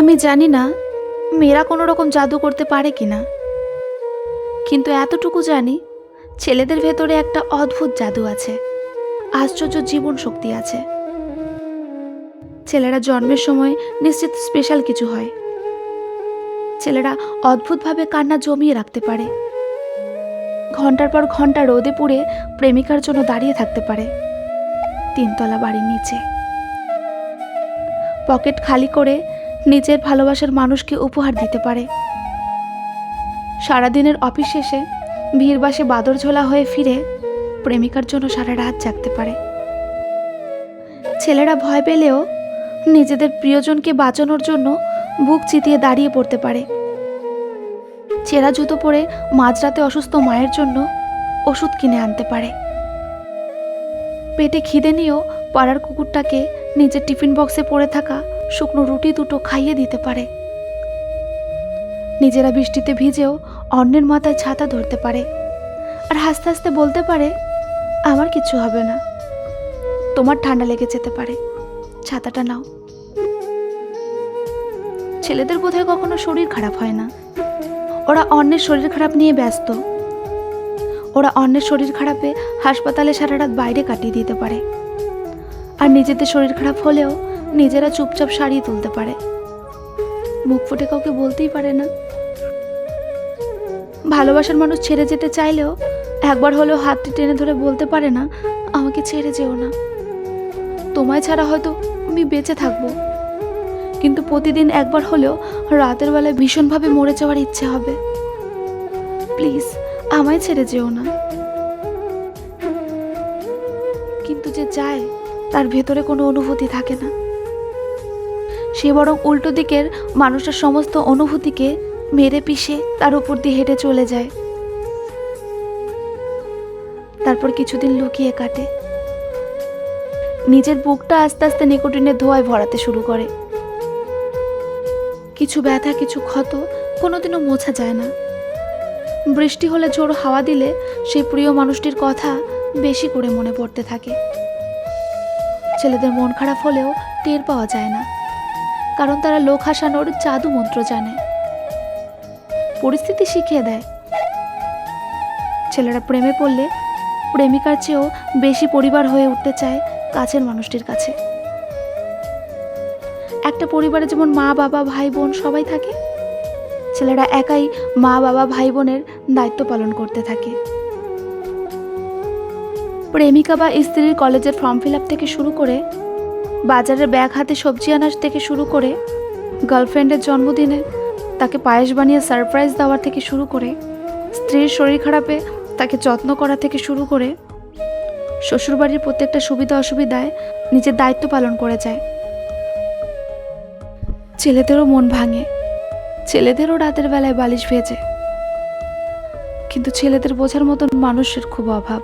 আমি জানি না মেয়েরা কোনো রকম জাদু করতে পারে কি না। কিন্তু এতটুকু জানি, ছেলেদের ভেতরে একটা অদ্ভুত জাদু আছে, আশ্চর্য জীবন শক্তি আছে। ছেলেরা জন্মের সময় নিশ্চিত স্পেশাল কিছু হয়। ছেলেরা অদ্ভুতভাবে কান্না জমিয়ে রাখতে পারে। ঘণ্টার পর ঘণ্টা রোদে পুড়ে প্রেমিকার জন্য দাঁড়িয়ে থাকতে পারে, তিনতলা বাড়ির নিচে। পকেট খালি করে নিজের ভালোবাসার মানুষকে উপহার দিতে পারে। সারাদিনের অফিস শেষে ভিড়বাসে বাদর ঝোলা হয়ে ফিরে প্রেমিকার জন্য সারা রাত জাগতে পারে। ছেলেরা ভয় পেলেও নিজেদের প্রিয়জনকে বাঁচানোর জন্য বুক চিতিয়ে দাঁড়িয়ে পড়তে পারে। চেরা জুতো পরে মাঝরাতে অসুস্থ মায়ের জন্য ওষুধ কিনে আনতে পারে। পেটে খিদে নিয়েও পাড়ার কুকুরটাকে নিজের টিফিন বক্সে পড়ে থাকা শুকনো রুটি দুটো খাইয়ে দিতে পারে। নিজেরা বৃষ্টিতে ভিজেও অন্যের মাথায় ছাতা ধরতে পারে। আর হাসতে হাসতে বলতে পারে, আমার কিছু হবে না। তোমার ঠান্ডা লেগে যেতে পারে। ছাতাটা নাও। ছেলেদের বোধহয় কখনো শরীর খারাপ হয় না। ওরা অন্যের শরীর খারাপ নিয়ে ব্যস্ত। ওরা অন্যের শরীর খারাপে হাসপাতালে সারা রাত বাইরে কাটিয়ে দিতে পারে। আর নিজেদের শরীর খারাপ হলেও নিজেরা চুপচাপ সারিয়ে তুলতে পারে। মুখ ফুটে কাউকে বলতেই পারে না। ভালোবাসার মানুষ ছেড়ে যেতে চাইলেও একবার হলেও হাতটি টেনে ধরে বলতে পারে না, আমাকে ছেড়ে যেও না। তোমায় ছাড়া হয়তো আমি বেঁচে থাকব। কিন্তু প্রতিদিন একবার হলেও রাতের বেলায় ভীষণভাবে মরে যাওয়ার ইচ্ছে হবে। প্লিজ, আমায় ছেড়ে যেও না। কিন্তু যে যায় তার ভেতরে কোনো অনুভূতি থাকে না। সে বরং উল্টো দিকের মানুষের সমস্ত অনুভূতিকে মেরে পিষে তার উপর দিয়ে হেঁটে চলে যায়। তারপর কিছুদিন লুকিয়ে কাটে। নিজের বুকটা আস্তে আস্তে নিকোটিনের ধোঁয়ায় ভরাতে শুরু করে। কিছু ব্যথা, কিছু ক্ষত কোনোদিনও মোছা যায় না। বৃষ্টি হলে জোর হাওয়া দিলে সেই প্রিয় মানুষটির কথা বেশি করে মনে পড়তে থাকে। ছেলেদের মন খারাপ হলেও টের পাওয়া যায় না। কারণ তারা লোক হাসানোর জাদু মন্ত্র জানে। পরিস্থিতি শিখিয়ে দেয়। ছেলেরা প্রেমে পড়লে প্রেমিকার চেয়েও বেশি পরিবার হয়ে উঠতে চায় কাছের মানুষটির কাছে। একটা পরিবারে যেমন মা, বাবা, ভাই, বোন সবাই থাকে, ছেলেরা একাই মা, বাবা, ভাই, বোনের দায়িত্ব পালন করতে থাকে। প্রেমিকা বা স্ত্রীর কলেজের ফর্ম ফিল থেকে শুরু করে, বাজারের ব্যাগ হাতে সবজি আনার থেকে শুরু করে, গার্লফ্রেন্ডের জন্মদিনে তাকে পায়েস বানিয়ে সারপ্রাইজ দেওয়ার থেকে শুরু করে, স্ত্রীর শরীর খারাপে তাকে যত্ন করা থেকে শুরু করে, শ্বশুরবাড়ির প্রত্যেকটা সুবিধা অসুবিধায় নিজের দায়িত্ব পালন করে যায়। ছেলেদেরও মন ভাঙে, ছেলেদেরও রাতের বেলায় বালিশ ভেজে, কিন্তু ছেলেদের বোঝার মতন মানুষের খুব অভাব।